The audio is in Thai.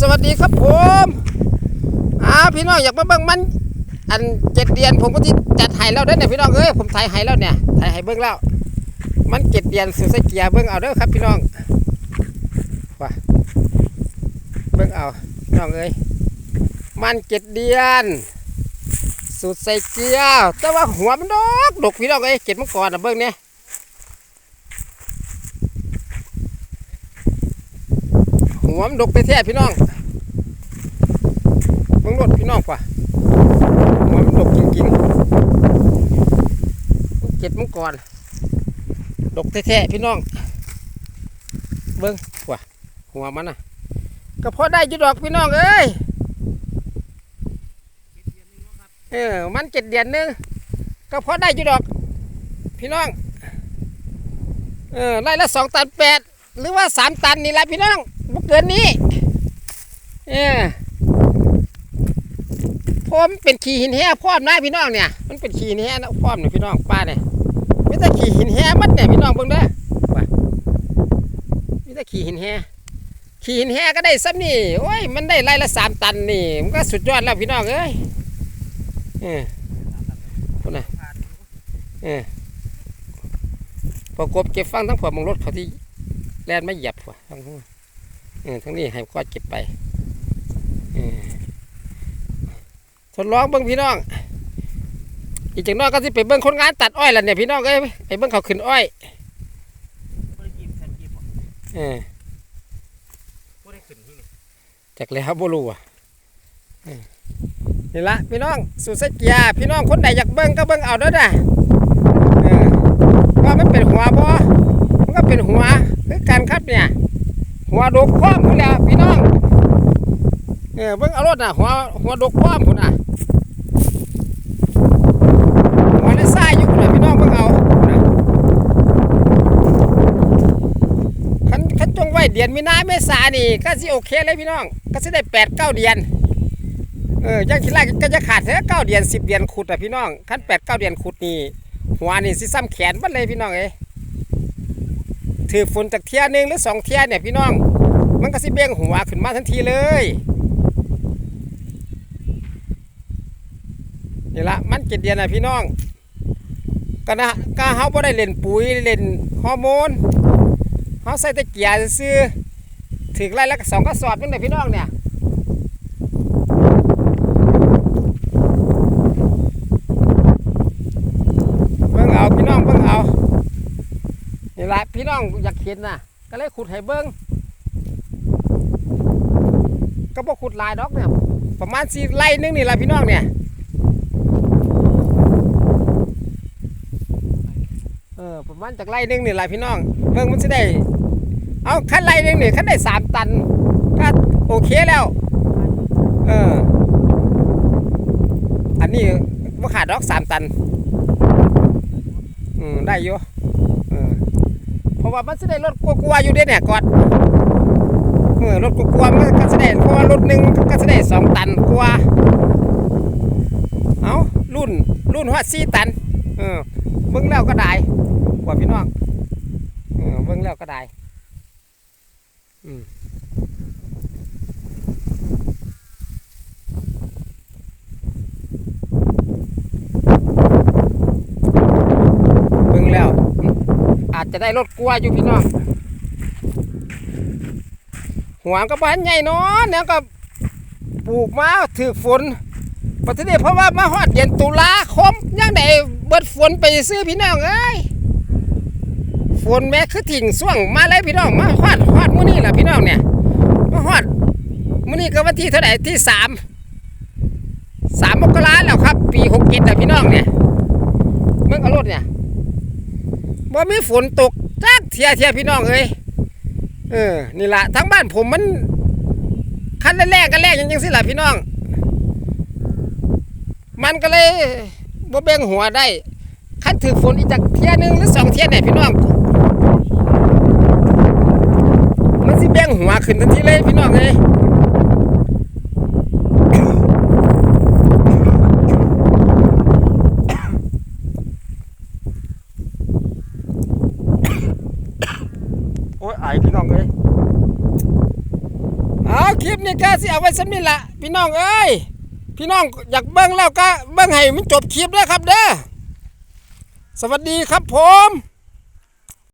สวัสดีครับผมอ่าพี่น้องอยากมาเบิ่งมัน อันเจ็ดเดือนผมก็ที่จัดไห้แล้วเด้อเนี่ยพี่น้องเอ้ยผมถ่ายไห้แล้วเนี่ยถ่ายไห้เบิ่งแล้ว มันเจ็ดเดือนสุดสเกียร์เบิ่งเอาเด้อครับ พี่น้องว่าเบิ่งเอาพี่น้องเอ้ยมันเจ็ดเดือนสุดใส่เกียร์แต่ว่าหัวมันดอกดกพี่น้องเอ้ยเจ็ดมังกรอะเบิ่งเนี่ย หัวมันดกไปแท้พี่น้องเบิ่งรถพี่น้องกว่าหัวมันดกจริงๆเจ็ดมังกรดกแท้ๆพี่น้อง เบิ้งว่ะหัวมันน่ะ ก็พอได้อยุดอกพี่น้องเอ้ยเออ มันเจ็ดเดือนนึงก็พอได้อยุดอก พี่น้อง เออไร่ละสองตันแปดหรือว่าสามตันนี่แหละพี่น้อง เกินนี้เออเพราะมันเป็นขี้หินแห่พร้อมนะพี่น้องเนี่ย มันเป็นขี้หินแห่นะพร้อมเนี่ยพี่น้องป้าเนี่ยไม่แต่ขี้หินแห่มัดเนี่ยพี่น้องเบิ่งเด้อว่าไม่แต่ขี้หินแห่ขี้หินแห่ก็ได้ซ้ำนี่โอ้ยมันได้ไร่ละสามตันนี่มันก็สุดยอดแล้วพี่น้องเอ้ยเออคนน่ะเออพอกบเก็บฟังทั้งผัวมองรถเขาที่แล่นไม่หยียบผัวทั้งนู้นเออ ทั้งนี้ให้ก็เก็บไปอทดลองเบิ้งพี่น้อง อีกจากน้อยก็สิไปเบิ้งคนงานตัดอ้อยล้วเนี่ยพี่น้องเอ้ยไปเบิ้งเขาขึ้นอ้อยเออบ่ได้ขึ้นที่นี่จากแล้วบ่รู้อะเนี่ละพี่น้องสุดสเกียพี่น้องคนใดอยากเบิ้งก็เบิ้งเอาเด้อนะว่ามันเป็นหัวบ่มันก็เป็นหัวคือกันครับเนี่ย หัวดกพร้อมพุ่นละพี่น้องเออเบิ้งเอารถน่ะหัวหัวดกพร้อมพุ่นน่ะหัวในทราอยู่พุ่นน่ะพี่น้องเบิ่งเอาพุ่นน่ะคันคันจงไว้เดือนมีนาเมษานี่ก็สิโอเคเลยพี่น้อง ก็สิได้แปดเก้าเดือนเออยังทีแรกก็จะขาดแค่เก้าเดือนสิบเดือนขุดอะพี่น้องคันแปดเก้าเดือนขุดนี่หัวนี่สิซ้ำแขนบัดเลยพี่น้องเอ้ ถือฝนจากเที่ยหนึงหรือสองเที่ยเนี่ยพี่น้อง มันก็สิเบียงหัวขึ้นมาทันทีเลยนี่ละมันเจ็ดเดือนนะพี่น้องก็นะก็เฮาบ่ได้เล่นปุ๋ยเล่นฮอร์โมนเฮาใส่แต่เกียร์ซื้อถึงไรแล้วก็สองกระสอบนึงเลยพี่น้องเนี่ยเบิ่งเอาพี่น้องเบิ่งเอา นี่แหละพี่น้องอยากเห็นนะก็เลยขุดให้เบิ่งก็บ่ขุดลายดอกเนี่ยประมาณสี่ไร่นึงนี่แหละพี่น้องเนี่ยเออประมาณจากไร่นึงนี่แหละพี่น้องเบิ่งมันจะได้ เอาขั้นไร่นึงนี่ขั้นได้สามตันก็โอเคแล้ว เออ อันนี้ว่าขาดดอกสามตัน อืมได้อยู่เออเพ ราะว่ามันจะได้รถกลัวๆอยู่เด้เนี่ยก่อนเออรถกลัวๆมันก็จะได้เพราะว่ารถหนึ่งก็จะได้สองตันกว่าเอารุ่นรุ่นหัวสี่ตัน เออเบิ้งแล้วก็ได้กว่าพี่น้องเออเบิ้งแล้วก็ได้อืมเบิ่งแล้ว อา จะได้รถกลัวอยู่พี่น้องหัวก็บ้านใหญ่เนาะเนี่ยก็ปลูกมาถือฝนปัจจุบันเพราะว่ามาฮอดเดือนตุลาคมยังได้เบิดฝนไปซื้อพี่น้องเอ้ยฝนแม่คือถิ่งส่วงมาเลยพี่น้องมาฮอดฮอดมื้อนี้ล่ะพี่น้องเนี่ยมาฮอดมื้อนี้ก็วันที่เท่าไหร่ที่สามสามมกราแล้วครับ ปีหกเจ็ดนะพี่น้องเนี่ยเมื่อเอารถเนี่ย บ่มีฝนตกจักเทียเทียพี่น้องเอ้ยเออนี่ละทั้งบ้านผมมันคันแรกกันแรกยังยังสิล่ะพี่น้อง มันก็เลยบ่แบ่งหัวได้คันถือฝนอีกจากเทียหนึงหรือสองเทียเนี่ยพี่น้องมันสิแบ่งหัวขึ้นทันทีเลยพี่น้องเลยโอ้ยไอพี่น้องเลยอ่า เอาคลิป นี่ก็สิเอาไว้สำนี่ละพี่น้องเอ้ยพี่น้องอยากเบิ้งแล้วก็เบิ้งให้มันจบคลิปแล้วครับเด้อสวัสดีครับผม